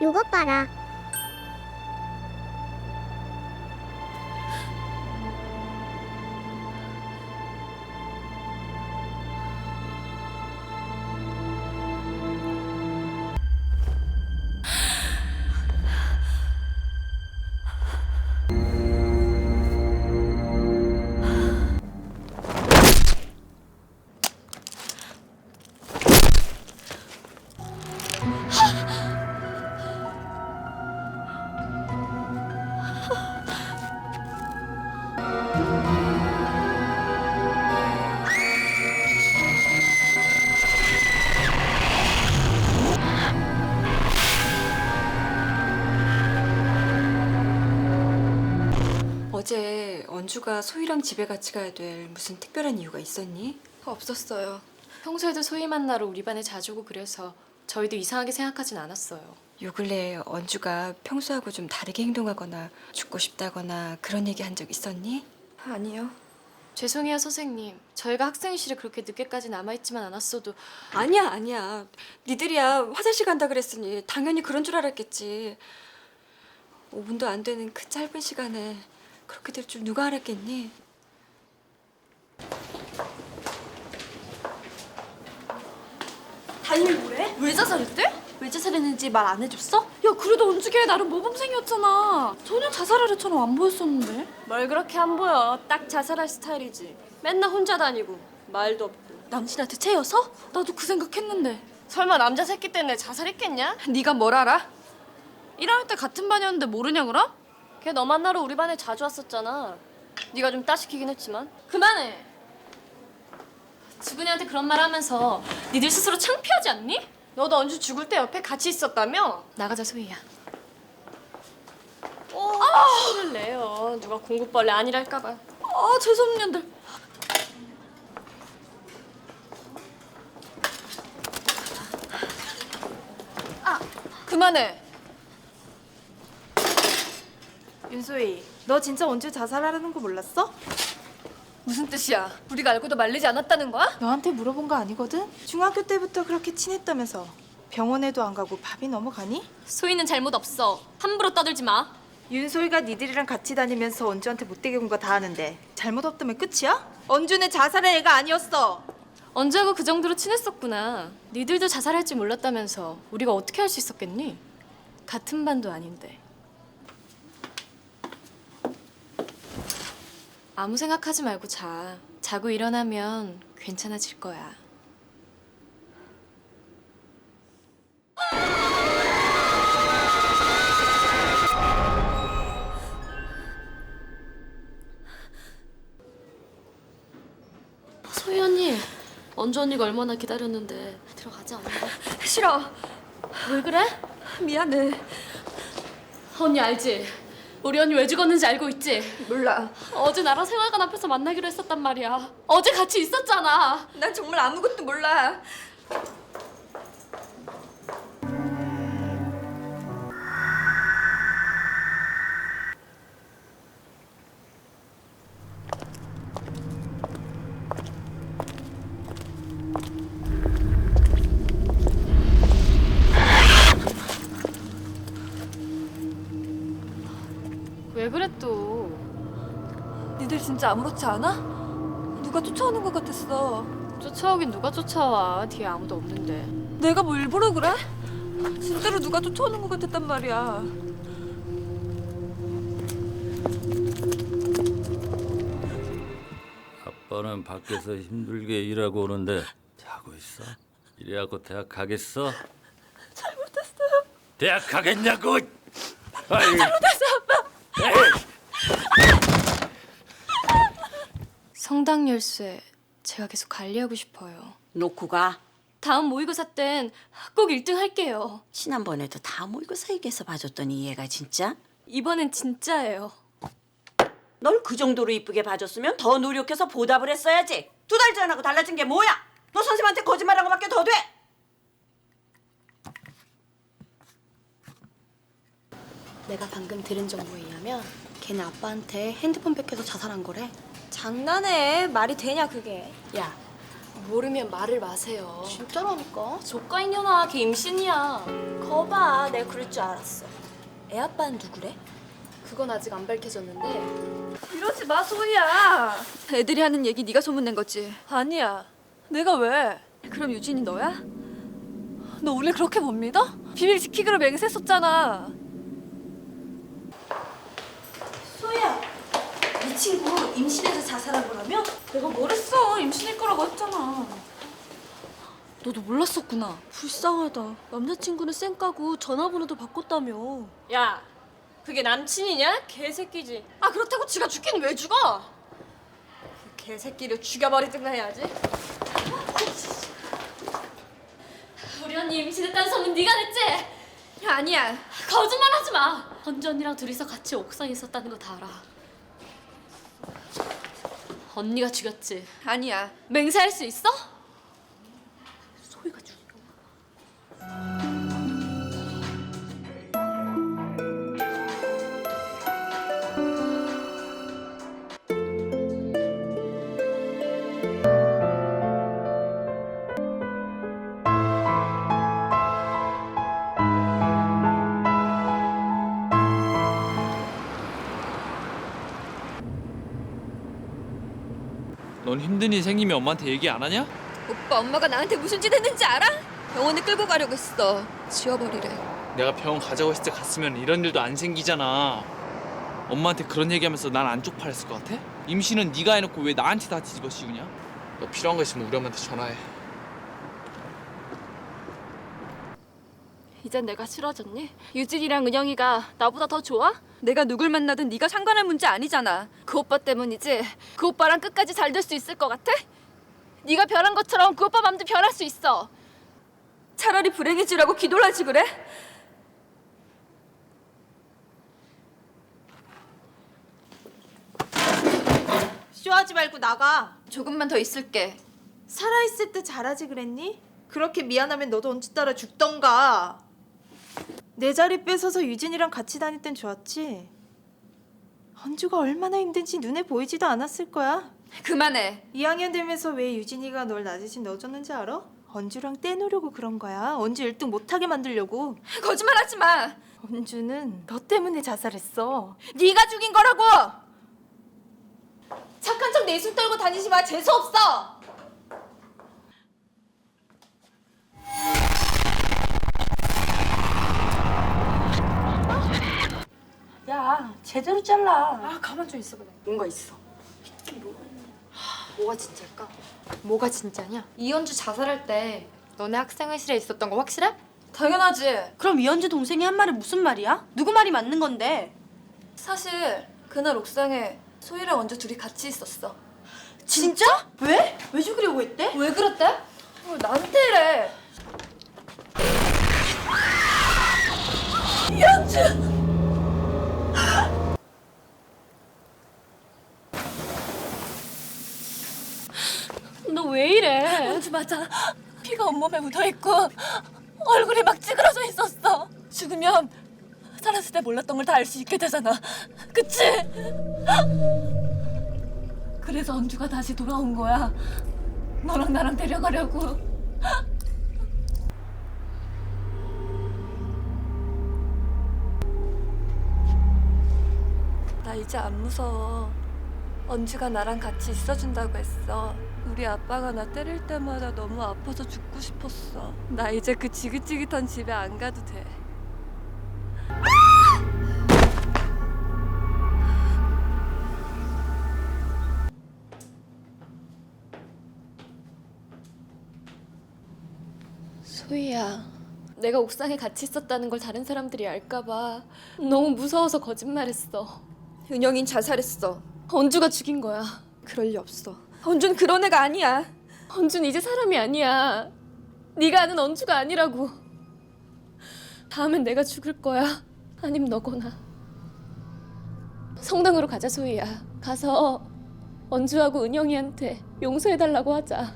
요것 봐라. 언주가 소희랑 집에 같이 가야 될 무슨 특별한 이유가 있었니? 없었어요. 평소에도 소희 만나러 우리 반에 자주 오고 그래서 저희도 이상하게 생각하진 않았어요. 요 근래 언주가 평소하고 좀 다르게 행동하거나 죽고 싶다거나 그런 얘기 한 적 있었니? 아니요. 죄송해요 선생님. 저희가 학생회실에 그렇게 늦게까지 남아있지만 않았어도 아니야 아니야 니들이야 화장실 간다 그랬으니 당연히 그런 줄 알았겠지 5분도 안 되는 그 짧은 시간에 그렇게 될 줄 누가 알았겠니? 담임이 뭐래? 왜 자살했대? 왜 자살했는지 말 안 해줬어? 야 그래도 은주걔 나름 모범생이었잖아 전혀 자살할 애처럼 안 보였었는데 뭘 그렇게 안 보여. 딱 자살할 스타일이지. 맨날 혼자 다니고 말도 없고. 남친한테 채여서? 나도 그 생각했는데 설마 남자 새끼 때문에 자살했겠냐? 네가 뭘 알아? 1학년 때 같은 반이었는데 모르냐 그럼? 걔 너 만나러 우리 반에 자주 왔었잖아. 네가 좀 따시키긴 했지만. 그만해. 주근이한테 그런 말 하면서 니들 스스로 창피하지 않니? 너도 언제 죽을 때 옆에 같이 있었다며? 나가자 소희야. 어, 소리를 내요. 누가 공부벌레 아니랄까 봐. 아 재수없년들 그만해. 윤소희, 너 진짜 언제 자살하려는 거 몰랐어? 무슨 뜻이야? 우리가 알고도 말리지 않았다는 거야? 너한테 물어본 거 아니거든? 중학교 때부터 그렇게 친했다면서 병원에도 안 가고 밥이 넘어가니? 소희는 잘못 없어. 함부로 떠들지 마. 윤소희가 니들이랑 같이 다니면서 언주한테 못되게 군 거 다 아는데 잘못 없다면 끝이야? 언주는 자살할 애가 아니었어. 언제하고 그 정도로 친했었구나. 니들도 자살할 줄 몰랐다면서 우리가 어떻게 할 수 있었겠니? 같은 반도 아닌데. 아무 생각하지 말고 자. 자고 일어나면 괜찮아질 거야. 소희 언니, 언주 언니가 얼마나 기다렸는데 들어가자 언니. 싫어 왜 그래? 미안해 언니 알지? 우리 언니 왜 죽었는지 알고 있지? 몰라 어제 나랑 생활관 앞에서 만나기로 했었단 말이야. 어제 같이 있었잖아. 난 정말 아무것도 몰라 진짜 아무렇지 않아? 누가 쫓아오는 것 같았어 쫓아오긴 누가 쫓아와? 뒤에 아무도 없는데. 내가 뭐 일부러 그래? 진짜로 누가 쫓아오는 것 같았단 말이야 아빠는 밖에서 힘들게 일하고 오는데 자고 있어? 이래갖고 대학 가겠어? 잘못했어요. 대학 가겠냐고? 잘못했어 아빠. 성당 열쇠 제가 계속 관리하고 싶어요. 놓고 가. 다음 모의고사 땐 꼭 1등 할게요. 지난번에도 다 모의고사 얘기해서 봐줬더니 얘가 진짜 이번엔 진짜예요. 널 그 정도로 이쁘게 봐줬으면 더 노력해서 보답을 했어야지. 두 달 전하고 달라진 게 뭐야? 너 선생님한테 거짓말한 거밖에 더 돼? 내가 방금 들은 정보에 의하면 걔네 아빠한테 핸드폰 뺏겨서 자살한 거래. 장난해 말이 되냐 그게 야, 모르면 말을 마세요. 진짜라니까. 조카 인연아 걔 임신이야. 거봐, 내가 그럴 줄 알았어. 애 아빠는 누구래? 그건 아직 안 밝혀졌는데 이러지 마, 소희야. 애들이 하는 얘기 네가 소문낸 거지. 아니야. 내가 왜? 그럼 유진이 너야? 너 우리 그렇게 못 믿어? 비밀 지키기로 맹세했었잖아. 소희야, 이 친구 임신해서 자살한 거라며? 내가 뭘 했어? 임신일 거라고 했잖아. 너도 몰랐었구나. 불쌍하다. 남자친구는 쌩 까고 전화번호도 바꿨다며. 야 그게 남친이냐? 개새끼지. 아 그렇다고 지가 죽기는 왜 죽어? 그 개새끼를 죽여버리든가 해야지. 우리 언니 임신했다는 소문 네가 냈지? 아니야. 거짓말하지 마. 언주 언니랑 둘이서 같이 옥상에 있었다는 거 다 알아. 언니가 죽였지. 아니야. 맹세할 수 있어? 넌 힘든 일 생기면 엄마한테 얘기 안 하냐? 오빠 엄마가 나한테 무슨 짓 했는지 알아? 병원에 끌고 가려고 했어. 지워버리래. 내가 병원 가자고 했을 때 갔으면 이런 일도 안 생기잖아. 엄마한테 그런 얘기하면서 난 안 쪽팔렸을 것 같아? 임신은 네가 해놓고 왜 나한테 다 뒤집어 씌우냐? 너 필요한 거 있으면 우리 엄마한테 전화해. 이젠 내가 싫어졌니? 유진이랑 은영이가 나보다 더 좋아? 내가 누굴 만나든 네가 상관할 문제 아니잖아. 그 오빠 때문이지. 그 오빠랑 끝까지 잘 될 수 있을 것 같아? 네가 변한 것처럼 그 오빠 맘도 변할 수 있어. 차라리 불행해지라고 기도를 하지 그래? 쇼하지 말고 나가. 조금만 더 있을게. 살아있을 때 잘하지 그랬니? 그렇게 미안하면 너도 언제 따라 죽던가. 내 자리 뺏어서 유진이랑 같이 다닐 땐 좋았지. 언주가 얼마나 힘든지 눈에 보이지도 않았을 거야. 그만해. 2학년 되면서 왜 유진이가 널 낮이진 넣어줬는지 알아? 언주랑 떼놓으려고 그런 거야. 언주 1등 못하게 만들려고. 거짓말하지 마. 언주는 너 때문에 자살했어. 네가 죽인 거라고. 착한 척 내숭 떨고 다니지 마. 재수 없어. 제대로 잘라. 아, 가만 좀 있어봐. 뭔가 있어. 뭐가 진짜일까? 뭐가 진짜냐? 이현주 자살할 때 너네 학생회실에 있었던 거 확실해? 당연하지. 그럼 이현주 동생이 한 말이 무슨 말이야? 누구 말이 맞는 건데? 사실 그날 옥상에 소희랑 언주 둘이 같이 있었어. 진짜? 왜? 왜 죽이려고 했대? 왜 그랬대? 어, 나한테 이래. 너 왜 맞아. 피가 온몸에 묻어있고 얼굴이 막 찌그러져 있었어. 죽으면 살았을 때 몰랐던 걸 다 알 수 있게 되잖아. 그치? 그래서 언주가 다시 돌아온 거야. 너랑 나랑 데려가려고. 나 이제 안 무서워. 언주가 나랑 같이 있어준다고 했어. 우리 아빠가 나 때릴 때마다 너무 아파서 죽고 싶었어. 나 이제 그 지긋지긋한 집에 안 가도 돼. 소희야, 내가 옥상에 같이 있었다는 걸 다른 사람들이 알까봐 너무 무서워서 거짓말했어. 은영인 자살했어. 언주가 죽인 거야. 그럴 리 없어. 언준 그런 애가 아니야. 언준 이제 사람이 아니야. 네가 아는 언주가 아니라고. 다음엔 내가 죽을 거야. 아님 너거나. 성당으로 가자 소희야. 가서 언주하고 은영이한테 용서해달라고 하자.